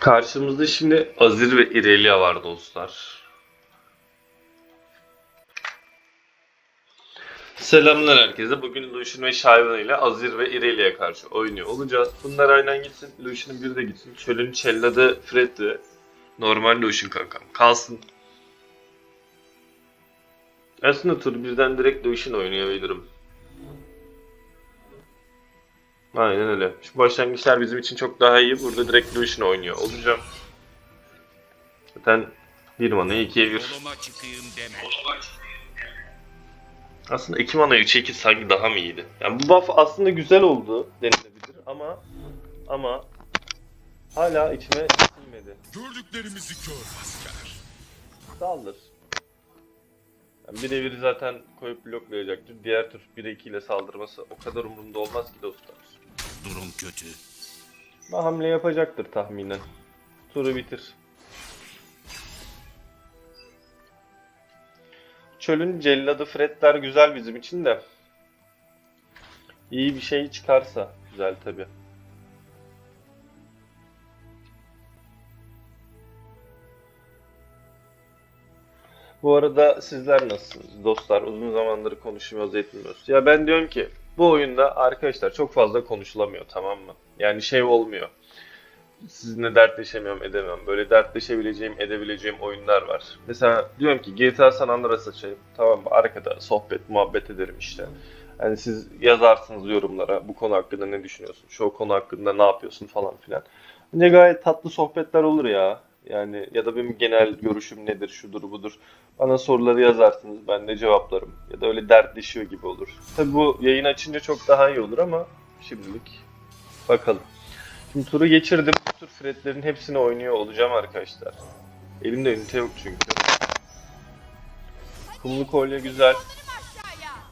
Karşımızda şimdi Azir ve Irelia var dostlar. Selamlar herkese. Bugün Lucian ve Shyvana ile Azir ve Irelia'ya karşı oynuyor olacağız. Bunlar aynen gitsin. Lucian'ın biri de gitsin. Çölün Çelladı Fred de normal Lucian kankam. Kalsın. Aslında tur birden direkt Lucian oynayabilirim. Aynen öyle. Şu başlangıçlar bizim için çok daha iyi. Burada direkt Lucian oynuyor olacağım. Zaten bir manayı ikiye bir. Aslında 2 mana 3'e 2 sanki daha mı iyiydi? Yani bu buff aslında güzel oldu denilebilir ama ama hala içime sinmedi. Gördüklerimizi kör asker. Saldır. Yani birebir zaten koyup bloklayacaktır. Diğer tür 1'e 2 ile saldırması o kadar umurumda olmaz ki dostlar. Durum kötü. Ama hamle yapacaktır tahminen. Turu bitir. Çölün celladı Fredler güzel bizim için de. İyi bir şey çıkarsa güzel tabi. Bu arada sizler nasılsınız dostlar? Uzun zamandır konuşmuyoruz etmiyoruz. Ya ben diyorum ki bu oyunda arkadaşlar çok fazla konuşulamıyor tamam mı? Yani şey olmuyor. Sizinle dertleşemiyorum edemem. Böyle dertleşebileceğim edebileceğim oyunlar var. Mesela diyorum ki GTA San Andreas açayım. Tamam mı? Arkada sohbet muhabbet ederim işte. Yani siz yazarsınız yorumlara bu konu hakkında ne düşünüyorsun? Şu konu hakkında ne yapıyorsun falan filan. Bence gayet tatlı sohbetler olur ya. Yani ya da benim genel görüşüm nedir, şudur budur. Bana soruları yazarsınız, ben de cevaplarım. Ya da öyle dertleşiyor gibi olur. Tabi bu yayın açınca çok daha iyi olur ama şimdilik bakalım. Şimdi turu geçirdim. Bu tur Fred'lerin hepsini oynuyor olacağım arkadaşlar. Elimde ünite yok çünkü. Kumlu kolye güzel.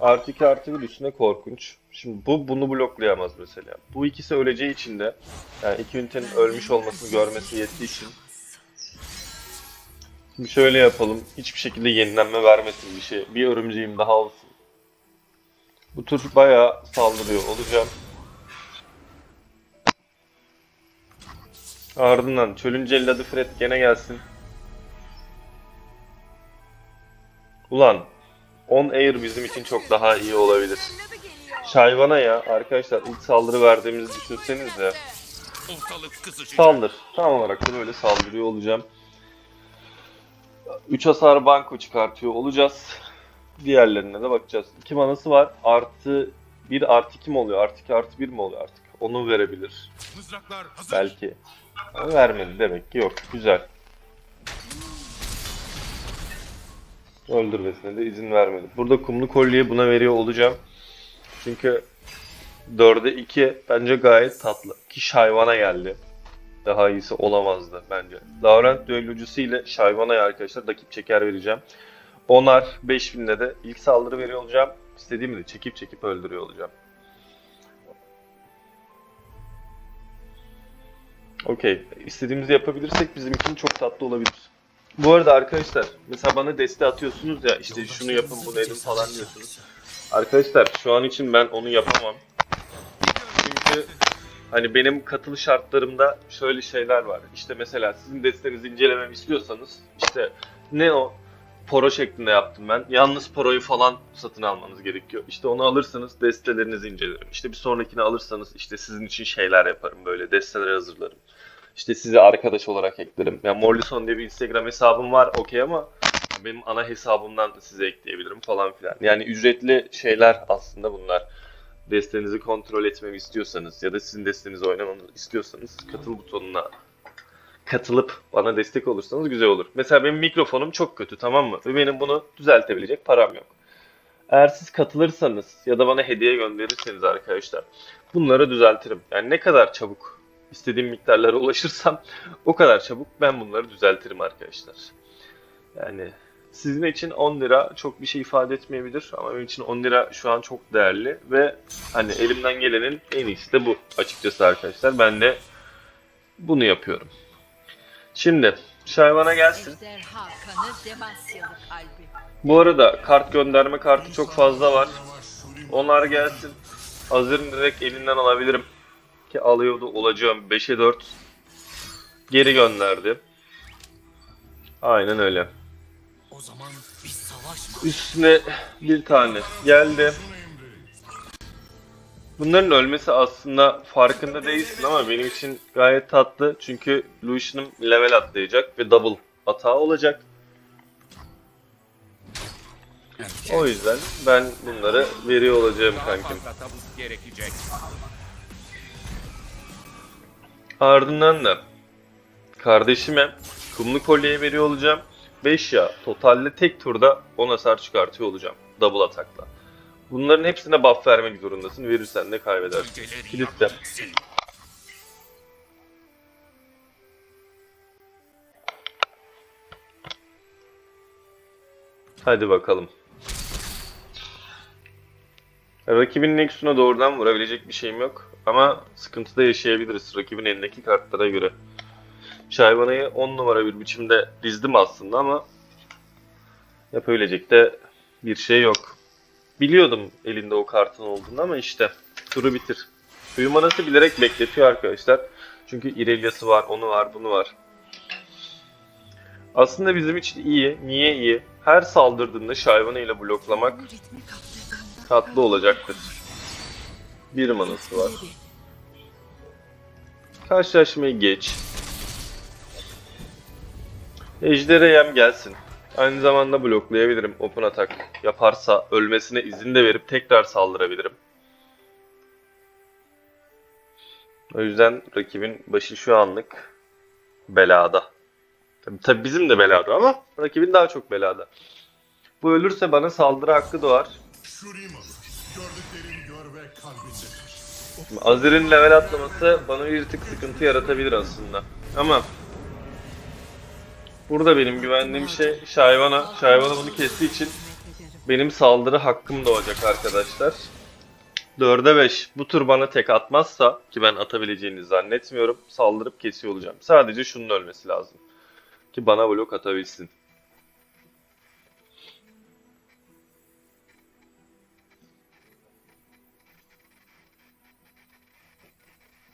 Artı 2 artı 1 üstüne korkunç. Şimdi bu bunu bloklayamaz mesela. Bu ikisi öleceği için de yani iki ünitenin ölmüş olmasını görmesi yettiği için Şöyle yapalım. Hiçbir şekilde yenilenme vermesin bir şey. Bir örümceğim daha olsun. Bu tur bayağı saldırıyor olacağım. Ardından çölün celladı Fred gene gelsin. Ulan 10 Air bizim için çok daha iyi olabilir. Şayvana ya arkadaşlar ilk saldırı verdiğimizi. Ortalık kızışacak. Saldır. Tam olarak da böyle saldırıyor olacağım. 3 hasar banko çıkartıyor olacağız. Diğerlerine de bakacağız. 2 manası var. Artı 1 artı 2 mi oluyor? Artı 2 artı 1 mi oluyor artık? Onu verebilir. Belki. Ama vermedi demek ki yok. Güzel. Öldürmesine de izin vermedi. Burada kumlu kolyeyi buna veriyor olacağım. Çünkü 4'e 2 bence gayet tatlı. Ki Şayvan'a geldi. Daha iyisi olamazdı bence. Laurent düellocusu ile Şayvan'a arkadaşlar rakip çeker vereceğim. Onar 5000'de de ilk saldırı veriyor olacağım. İstediğimi de çekip çekip öldürüyor olacağım. Okey. İstediğimizi yapabilirsek bizim için çok tatlı olabilir. Bu arada arkadaşlar mesela bana deste atıyorsunuz ya işte şunu yapın bunu edin falan diyorsunuz. Arkadaşlar şu an için ben onu yapamam. Çünkü hani benim katıl şartlarımda şöyle şeyler var. İşte mesela sizin destenizi incelememi istiyorsanız işte ne o poro şeklinde yaptım ben. Yalnız poroyu falan satın almanız gerekiyor. İşte onu alırsanız destelerinizi incelerim. İşte bir sonrakini alırsanız işte sizin için şeyler yaparım böyle desteler hazırlarım. İşte sizi arkadaş olarak eklerim. Yani Morlison diye bir Instagram hesabım var okey ama benim ana hesabımdan da size ekleyebilirim falan filan. Yani ücretli şeyler aslında bunlar. Destenizi kontrol etmemi istiyorsanız ya da sizin destenizi oynamanızı istiyorsanız katıl butonuna katılıp bana destek olursanız güzel olur. Mesela benim mikrofonum çok kötü tamam mı? Ve benim bunu düzeltebilecek param yok. Eğer siz katılırsanız ya da bana hediye gönderirseniz arkadaşlar bunları düzeltirim. Yani ne kadar çabuk istediğim miktarlara ulaşırsam o kadar çabuk ben bunları düzeltirim arkadaşlar. Yani sizin için 10 lira çok bir şey ifade etmeyebilir ama benim için 10 lira şu an çok değerli ve hani elimden gelenin en iyisi de bu açıkçası arkadaşlar. Ben de bunu yapıyorum. Şimdi Şayvan'a gelsin. Bu arada kart gönderme kartı çok fazla var. Onlar gelsin. Hazırın direkt elinden alabilirim. Ki alıyordu olacağım. 5'e 4. Geri gönderdi. Aynen öyle. O zaman mı? Üstüne bir tane geldi. Bunların ölmesi aslında farkında değilsin ama benim için gayet tatlı. Çünkü Lucian'ım level atlayacak ve double hata olacak. O yüzden ben bunları veriyor olacağım kankim. Ardından da kardeşime kumlu kolyeyi veriyor olacağım. 5 ya totalde tek turda 10 hasar çıkartıyor olacağım. Double atakla. Bunların hepsine buff vermek zorundasın. Verirsen de kaybedersin. Kilitle. Hadi bakalım. Rakibin Nexus'una doğrudan vurabilecek bir şeyim yok. Ama sıkıntıda yaşayabiliriz rakibin elindeki kartlara göre. Şayvanayı 10 numara bir biçimde dizdim aslında ama yapabilecek de bir şey yok. Biliyordum elinde o kartın olduğunu ama işte turu bitir. Suyu manası bilerek bekletiyor arkadaşlar. Çünkü İrelia'sı var, onu var, bunu var. Aslında bizim için iyi. Niye iyi? Her saldırdığında Şayvanı ile bloklamak tatlı olacaktır. Bir manası var. Karşılaşmayı geç. Ejder'e yem gelsin. Aynı zamanda bloklayabilirim open atak. Yaparsa ölmesine izin de verip tekrar saldırabilirim. O yüzden rakibin başı şu anlık belada. Tabii, tabii bizim de belada ama rakibin daha çok belada. Bu ölürse bana saldırı hakkı doğar. Azir'in level atlaması bana bir tık sıkıntı yaratabilir aslında. Ama burada benim güvendiğim şey Şayvana. Şayvana bunu kestiği için benim saldırı hakkım doğacak arkadaşlar. 4'e 5. Bu tur bana tek atmazsa ki ben atabileceğini zannetmiyorum. Saldırıp kesiyor olacağım. Sadece şunun ölmesi lazım. Ki bana blok atabilsin.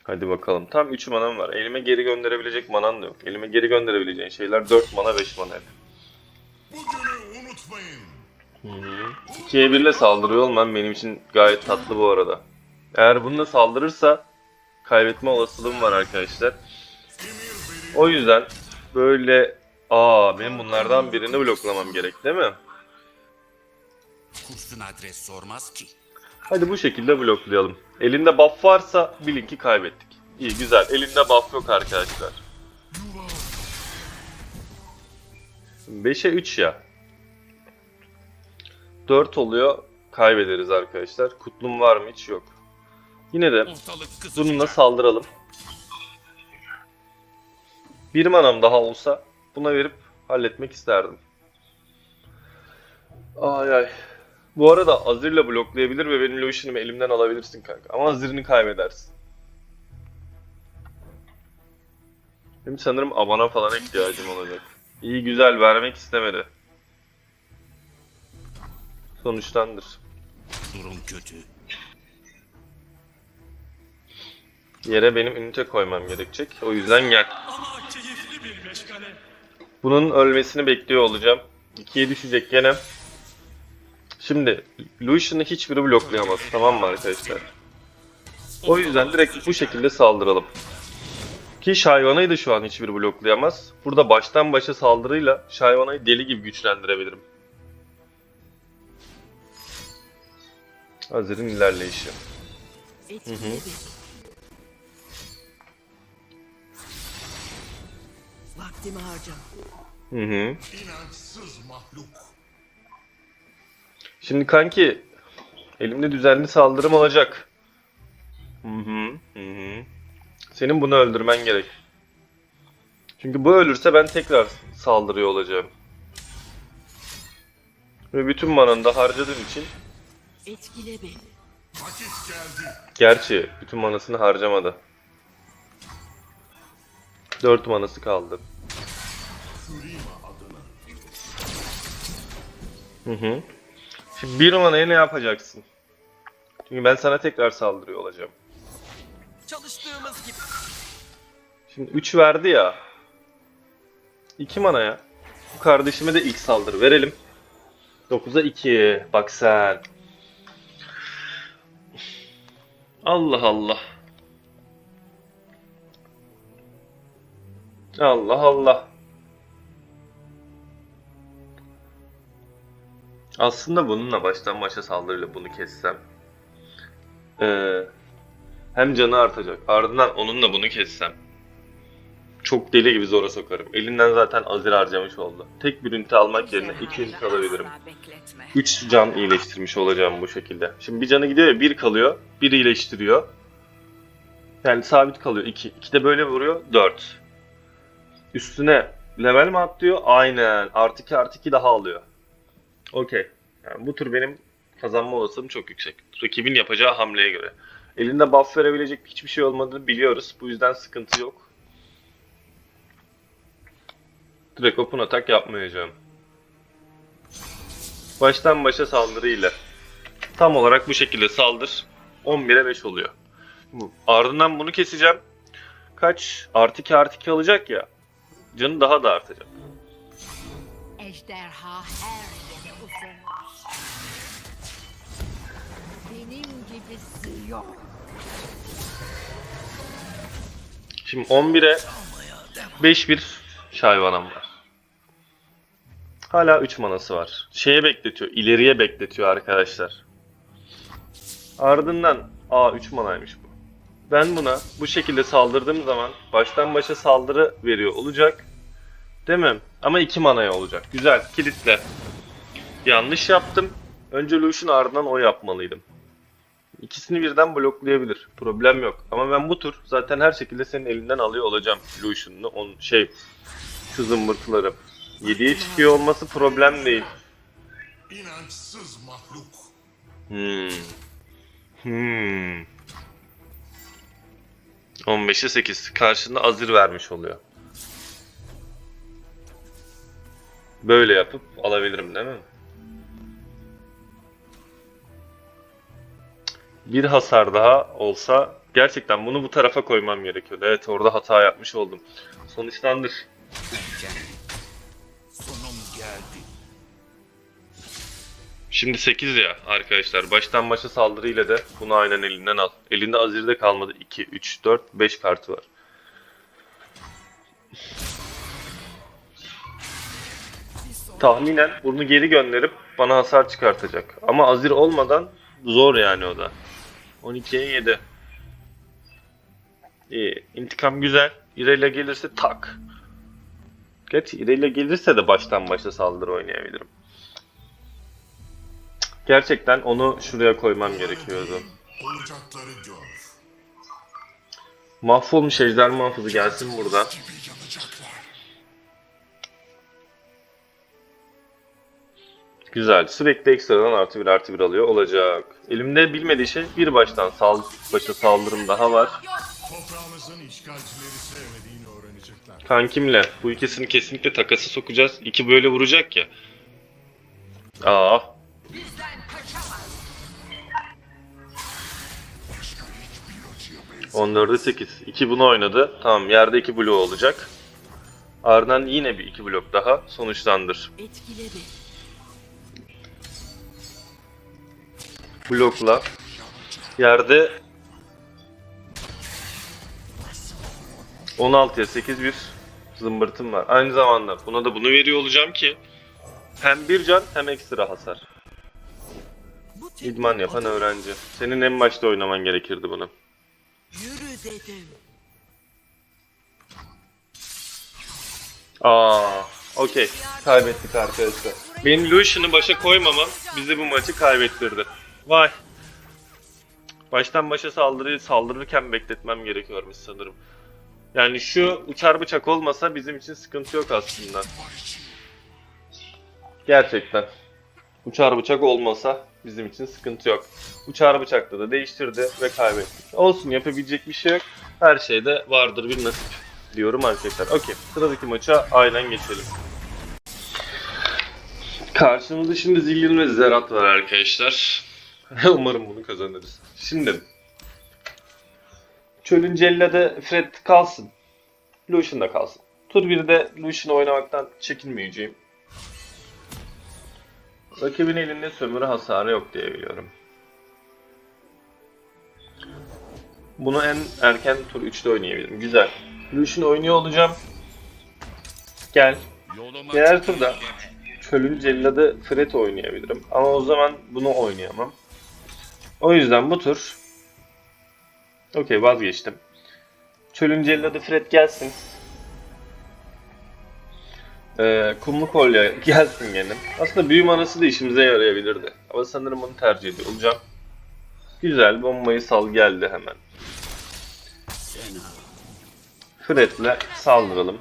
Hadi bakalım. Tam 3 manam var. Elime geri gönderebilecek manan da yok. Elime geri gönderebileceğin şeyler 4 mana 5 mana hep. Bugünü unutmayın. 2'ye 1 ile saldırıyor olmam benim için gayet tatlı bu arada. Eğer bununla saldırırsa kaybetme olasılığım var arkadaşlar. O yüzden böyle aa benim bunlardan birini bloklamam gerek değil mi? Kurşun adres sormaz ki. Hadi bu şekilde bloklayalım. Elinde buff varsa bilin ki kaybettik. İyi güzel. Elinde buff yok arkadaşlar. 5'e 3 ya. 4 oluyor. Kaybederiz arkadaşlar. Kutlum var mı? Hiç yok. Yine de bununla saldıralım. Bir manam daha olsa buna verip halletmek isterdim. Ay ay. Bu arada Azir'le bloklayabilir ve benim Lucian'ımı elimden alabilirsin kanka. Ama Azir'ini kaybedersin. Benim sanırım abana falan ihtiyacım olacak. İyi güzel vermek istemedi. Sonuçtandır. Durum kötü. Yere benim ünite koymam gerekecek. O yüzden gel. Bunun ölmesini bekliyor olacağım. 2'ye düşecek gene. Şimdi Lucian'ı hiçbiri bloklayamaz tamam mı arkadaşlar? O yüzden direkt bu şekilde saldıralım. Ki Shyvana'yı da şu an hiçbiri bloklayamaz. Burada baştan başa saldırıyla Shyvana'yı deli gibi güçlendirebilirim. Hazır'ın ilerleyişi. etkili Vaktimi harcam. Hı hı. İnançsız mahluk. Şimdi kanki elimde düzenli saldırım olacak. Hı hı. Hı hı. Senin bunu öldürmen gerek. Çünkü bu ölürse ben tekrar saldırıyor olacağım. Ve bütün mananı da harcadığım için Etkile beni. Gerçi bütün manasını harcamadı. 4 manası kaldı. Hı hı. Şimdi bir manaya ne yapacaksın? Çünkü ben sana tekrar saldırıyor olacağım. Çalıştığımız gibi. Şimdi 3 verdi ya. 2 mana ya. Bu kardeşime de ilk saldırı verelim. 9'a 2. Bak sen. Allah Allah. Allah Allah. Aslında bununla baştan başa saldırıyla bunu kessem. Ee, hem canı artacak. Ardından onunla bunu kessem. Çok deli gibi zora sokarım. Elinden zaten azir harcamış oldu. Tek bir ünite almak yerine iki ünite alabilirim. 3 can iyileştirmiş olacağım bu şekilde. Şimdi bir canı gidiyor ya bir kalıyor. Bir iyileştiriyor. Yani sabit kalıyor. 2. 2 de böyle vuruyor. 4. Üstüne level mi atlıyor? Aynen. Artı 2 artı 2 daha alıyor. Okey. Yani bu tur benim kazanma olasılığım çok yüksek. Rakibin yapacağı hamleye göre. Elinde buff verebilecek hiçbir şey olmadığını biliyoruz. Bu yüzden sıkıntı yok. Direkt open atak yapmayacağım. Baştan başa saldırı ile. Tam olarak bu şekilde saldır. 11'e 5 oluyor. Ardından bunu keseceğim. Kaç? Artı 2 artı 2 alacak ya. Canı daha da artacak. Ejderha her yere uzanır. Benim gibisi yok. Şimdi 11'e 5-1 şayvanam var. Hala 3 manası var. Şeye bekletiyor, ileriye bekletiyor arkadaşlar. Ardından aa 3 manaymış bu. Ben buna bu şekilde saldırdığım zaman baştan başa saldırı veriyor olacak. Mi? Ama 2 manaya olacak. Güzel, kilitle. Yanlış yaptım. Önce Lucian ardından o yapmalıydım. İkisini birden bloklayabilir. Problem yok. Ama ben bu tur zaten her şekilde senin elinden alıyor olacağım Lucian'ını. On, şey, şu zımbırtıları. 7'ye çıkıyor olması problem değil. İnançsız mahluk. Hmm. Hmm. 15'e 8. Karşında azir vermiş oluyor. Böyle yapıp alabilirim değil mi? Bir hasar daha olsa gerçekten bunu bu tarafa koymam gerekiyordu. Evet orada hata yapmış oldum. Sonuçlandır. Sonum geldi. Şimdi 8 ya arkadaşlar. Baştan başa saldırıyla da bunu aynen elinden al. Elinde Azir'de kalmadı. 2, 3, 4, 5 kartı var. Tahminen bunu geri gönderip bana hasar çıkartacak. Ama Azir olmadan zor yani o da. 12'ye 7. İyi. İntikam güzel. İrelia gelirse tak. Gerçi İrelia gelirse de baştan başa saldırı oynayabilirim. Gerçekten onu şuraya koymam gerekiyordu. Mahvolmuş ejder muhafızı gelsin buradan. Güzel. Sürekli ekstradan artı bir artı bir alıyor. Olacak. Elimde bilmediği şey bir baştan sal başa saldırım daha var. Toprağımızın işgalcileri sevmediğini öğrenecekler. Kankimle bu ikisini kesinlikle takası sokacağız. İki böyle vuracak ya. Aa. 14'e 8. 2 bunu oynadı. Tamam yerde 2 blok olacak. Ardından yine bir 2 blok daha sonuçlandır. Etkile blokla yerde 16'ya 8 bir zımbırtım var. Aynı zamanda buna da bunu veriyor olacağım ki hem bir can hem ekstra hasar. İdman yapan öğrenci. Senin en başta oynaman gerekirdi bunu. Yürü dedim. Aa, okey. Kaybettik arkadaşlar. Benim Lucian'ı başa koymamam bizi bu maçı kaybettirdi. Vay. Baştan başa saldırıyı saldırırken bekletmem gerekiyormuş sanırım. Yani şu uçar bıçak olmasa bizim için sıkıntı yok aslında. Gerçekten. Uçar bıçak olmasa bizim için sıkıntı yok. Uçar bıçakla da değiştirdi ve kaybettik. Olsun yapabilecek bir şey yok. Her şeyde vardır bir nasip diyorum arkadaşlar. Okey. Sıradaki maça aynen geçelim. Karşımızda şimdi Zillion ve Zerat var arkadaşlar. Umarım bunu kazanırız. Şimdi Çölün celladı Fred kalsın. Lucian da kalsın. Tur 1'de Lucian oynamaktan çekinmeyeceğim. Rakibin elinde sömürü hasarı yok diye biliyorum. Bunu en erken tur 3'te oynayabilirim. Güzel. Lucian oynuyor olacağım. Gel. Diğer turda. Çölün Celladı Fred oynayabilirim. Ama o zaman bunu oynayamam. O yüzden bu tur Okey vazgeçtim. Çölün Celladı Fred gelsin. Ee, kumlu kolye gelsin gene. Aslında büyü manası da işimize yarayabilirdi. Ama sanırım onu tercih ediyor olacağım. Güzel bombayı sal geldi hemen. Fred'le saldıralım.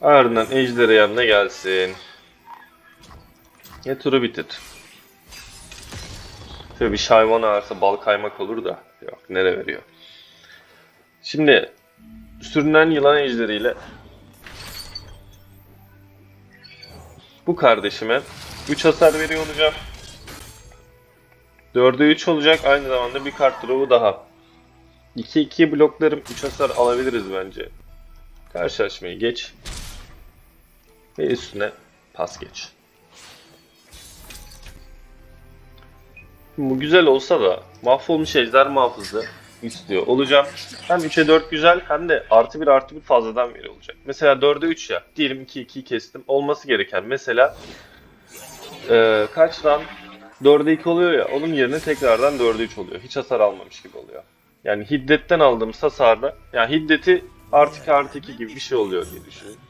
Ardından ejderi yanına gelsin. Ya turu bitir. Şöyle bir şayvan ağırsa bal kaymak olur da. Yok nere veriyor. Şimdi sürünen yılan ejderiyle bu kardeşime 3 hasar veriyor olacağım. 4'e 3 olacak. Aynı zamanda bir kart drop'u daha. 2-2 bloklarım 3 hasar alabiliriz bence. Karşılaşmayı geç. Ve üstüne pas geç. Bu güzel olsa da mahvolmuş ejder muhafızı istiyor olacağım. Hem 3'e 4 güzel hem de artı 1 artı 1 fazladan veri olacak. Mesela 4'e 3 ya. Diyelim 2 2'yi kestim. Olması gereken mesela eee kaç round 4'e 2 oluyor ya. Onun yerine tekrardan 4'e 3 oluyor. Hiç hasar almamış gibi oluyor. Yani hiddetten aldığımız hasarda yani hiddeti artı 2 artı 2 gibi bir şey oluyor diye düşünün.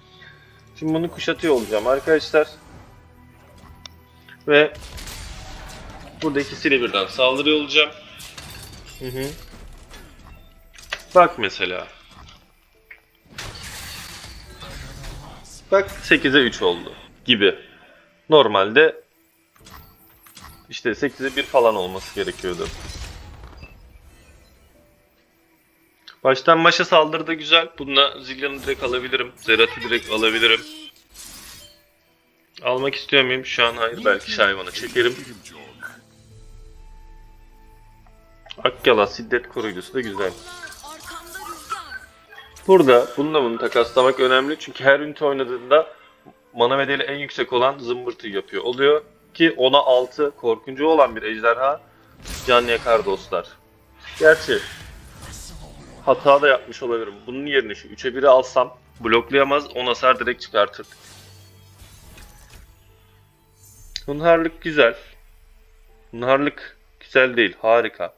Şimdi bunu kuşatıyor olacağım arkadaşlar. Ve burada ikisiyle birden saldırıyor olacağım. Hı hı. Bak mesela. Bak 8'e 3 oldu gibi. Normalde işte 8'e 1 falan olması gerekiyordu. Baştan başa saldırı da güzel. Bununla Zillion'u direkt alabilirim. Zerat'ı direkt alabilirim. Almak istiyor muyum? Şu an hayır. Belki Şayvan'ı çekerim. Akyala Siddet koruyucusu da güzel. Burada bununla bunu takaslamak önemli. Çünkü her ünite oynadığında mana bedeli en yüksek olan zımbırtı yapıyor. Oluyor ki ona 6 korkuncu olan bir ejderha can yakar dostlar. Gerçi hata da yapmış olabilirim. Bunun yerine şu 3'e 1'i alsam bloklayamaz 10 hasar direkt çıkartırdık. Hunharlık güzel. Hunharlık güzel değil. Harika.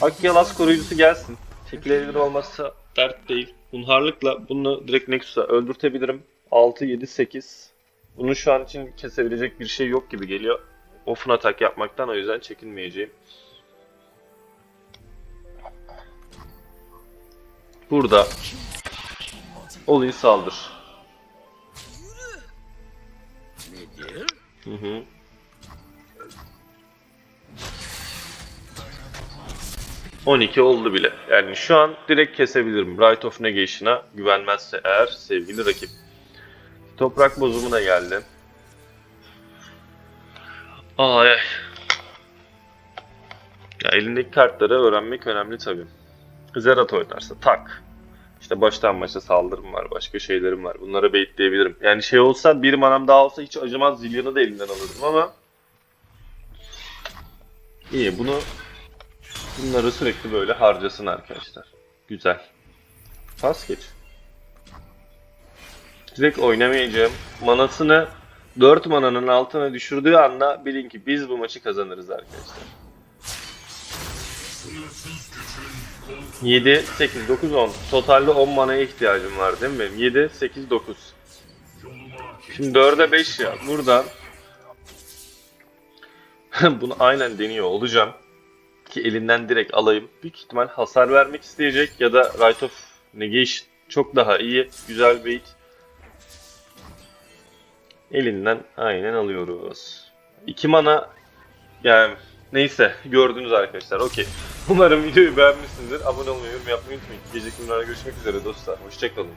Akyalas koruyucusu gelsin. Çekilebilir olmazsa dert değil. Hunharlıkla bunu direkt Nexus'a öldürtebilirim. 6, 7, 8. Bunun şu an için kesebilecek bir şey yok gibi geliyor. Off'un atak yapmaktan o yüzden çekinmeyeceğim. Burada Olin saldır. Hı hı. ...12 oldu bile. Yani şu an direkt kesebilirim. Right of Negation'a güvenmezse eğer sevgili rakip. Toprak bozumuna geldi. Ay ay. Ya elindeki kartları öğrenmek önemli tabii. Zerat oynarsa tak. İşte baştan başa saldırım var, başka şeylerim var. Bunlara baitleyebilirim. Yani şey olsa bir manam daha olsa hiç acımaz Zillion'ı da elinden alırdım ama İyi bunu bunları sürekli böyle harcasın arkadaşlar. Güzel. Pas geç. Direkt oynamayacağım. Manasını 4 mananın altına düşürdüğü anda bilin ki biz bu maçı kazanırız arkadaşlar. 7, 8, 9, 10. Totalde 10 manaya ihtiyacım var değil mi benim? 7, 8, 9. Şimdi 4'e 5 ya. Buradan bunu aynen deniyor olacağım. Ki elinden direkt alayım. Büyük ihtimal hasar vermek isteyecek ya da Right of Negation çok daha iyi. Güzel bait. Elinden aynen alıyoruz. 2 mana yani neyse gördünüz arkadaşlar. Okey. Umarım videoyu beğenmişsinizdir. Abone olmayı, yorum yapmayı unutmayın. Günlerde görüşmek üzere dostlar. Hoşçakalın.